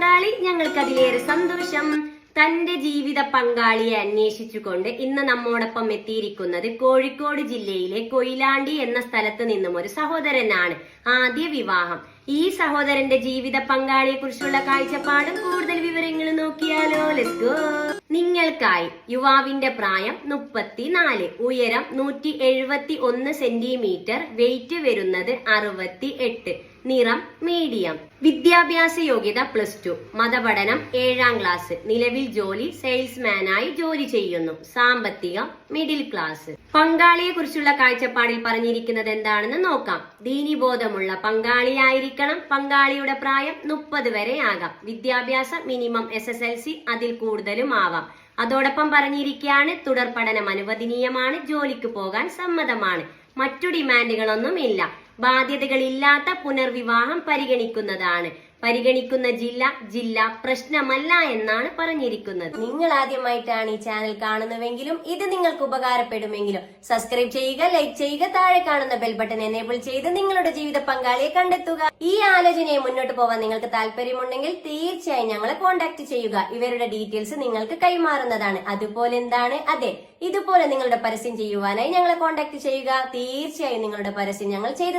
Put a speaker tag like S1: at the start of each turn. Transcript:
S1: പങ്കാളി ഞങ്ങൾക്കതിലേറെ സന്തോഷം. തന്റെ ജീവിത പങ്കാളിയെ അന്വേഷിച്ചുകൊണ്ട് ഇന്ന് നമ്മോടൊപ്പം എത്തിയിരിക്കുന്നത് കോഴിക്കോട് ജില്ലയിലെ കൊയിലാണ്ടി എന്ന സ്ഥലത്ത് നിന്നും ഒരു സഹോദരനാണ് ആദ്യ വിവാഹം. ഈ സഹോദരന്റെ ജീവിത പങ്കാളിയെ കുറിച്ചുള്ള കാഴ്ചപ്പാടും കൂടുതൽ വിവരങ്ങൾ നോക്കിയാലോ. ലെറ്റ്സ് ഗോ നിങ്ങൾക്കായി യുവാവിന്റെ പ്രായം മുപ്പത്തിനാല്. ഉയരം നൂറ്റി എഴുപത്തി ഒന്ന് സെന്റിമീറ്റർ. വെയിറ്റ് വരുന്നത് അറുപത്തി എട്ട് നിറം മീഡിയം. വിദ്യാഭ്യാസ യോഗ്യത പ്ലസ് ടു. മതപഠനം ഏഴാം ക്ലാസ് നിലവിൽ ജോലി സെയിൽസ്മാനായി ജോലി ചെയ്യുന്നു. സാമ്പത്തികം മിഡിൽ ക്ലാസ് പങ്കാളിയെ കുറിച്ചുള്ള കാഴ്ചപ്പാടിൽ പറഞ്ഞിരിക്കുന്നത് എന്താണെന്ന് നോക്കാം. ദീനിബോധമുള്ള പങ്കാളിയായിരിക്കണം. പങ്കാളിയുടെ പ്രായം മുപ്പത് വരെ ആകാം. വിദ്യാഭ്യാസം മിനിമം എസ് അതിൽ കൂടുതലും ആവാം. അതോടൊപ്പം പറഞ്ഞിരിക്കുകയാണ് തുടർ പഠനം അനുവദനീയമാണ് ജോലിക്ക് പോകാൻ സമ്മതമാണ്. മറ്റു ഡിമാൻഡുകളൊന്നും ഇല്ല ബാധ്യതകളില്ലാത്ത പുനർവിവാഹം പരിഗണിക്കുന്നതാണ്. പരിഗണിക്കുന്ന ജില്ല ജില്ല പ്രശ്നമല്ല എന്നാണ് പറഞ്ഞിരിക്കുന്നത്. നിങ്ങൾ ആദ്യമായിട്ടാണ് ഈ ചാനൽ കാണുന്നതെങ്കിലും ഇത് നിങ്ങൾക്ക് ഉപകാരപ്പെടുമെങ്കിലും സബ്സ്ക്രൈബ് ചെയ്യുക ലൈക്ക് ചെയ്യുക താഴെ കാണുന്ന ബെൽ ബട്ടൺ എനേബിൾ ചെയ്ത് നിങ്ങളുടെ ജീവിത പങ്കാളിയെ കണ്ടെത്തുക. ഈ ആലോചനയെ മുന്നോട്ട് പോവാൻ നിങ്ങൾക്ക് താല്പര്യമുണ്ടെങ്കിൽ തീർച്ചയായും ഞങ്ങളെ കോൺടാക്ട് ചെയ്യുക. ഇവരുടെ ഡീറ്റെയിൽസ് നിങ്ങൾക്ക് കൈമാറുന്നതാണ്. അതുപോലെ എന്താണ്? അതെ ഇതുപോലെ നിങ്ങളുടെ പരസ്യം ചെയ്യുവാനായി ഞങ്ങളെ കോൺടാക്ട് ചെയ്യുക. തീർച്ചയായും നിങ്ങളുടെ പരസ്യം ഞങ്ങൾ ചെയ്തു